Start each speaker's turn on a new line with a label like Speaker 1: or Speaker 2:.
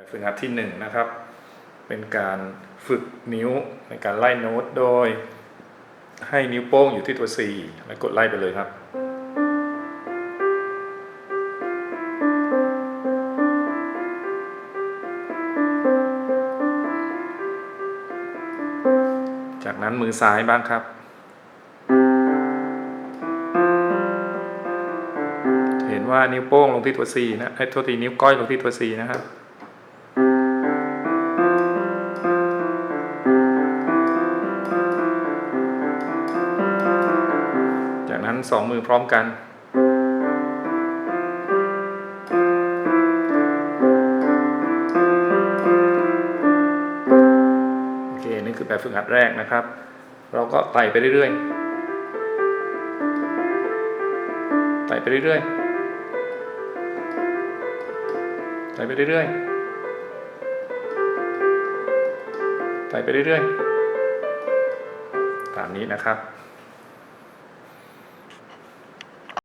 Speaker 1: แบบฝึกหัดที่หนึ่งนะครับ เป็นการฝึกนิ้วในการไล่โน้ตโดย ให้นิ้วโป้งอยู่ที่ตัว C แล้วกดไล่ไปเลยครับ จากนั้นมือซ้ายบ้างครับ เห็นว่านิ้วโป้งลงที่ตัว C นะไอ้ยโทษทีนิ้วก้อยลงที่ตัว C นะครับ จากนั้นสองมือพร้อมกัน โอเค นี่คือแบบฝึกหัดแรกนะครับ เราก็ไต่ไปเรื่อยๆ ไต่ไปเรื่อยๆ ไต่ไปเรื่อยๆ ไต่ไปเรื่อยๆ ตามนี้นะครับ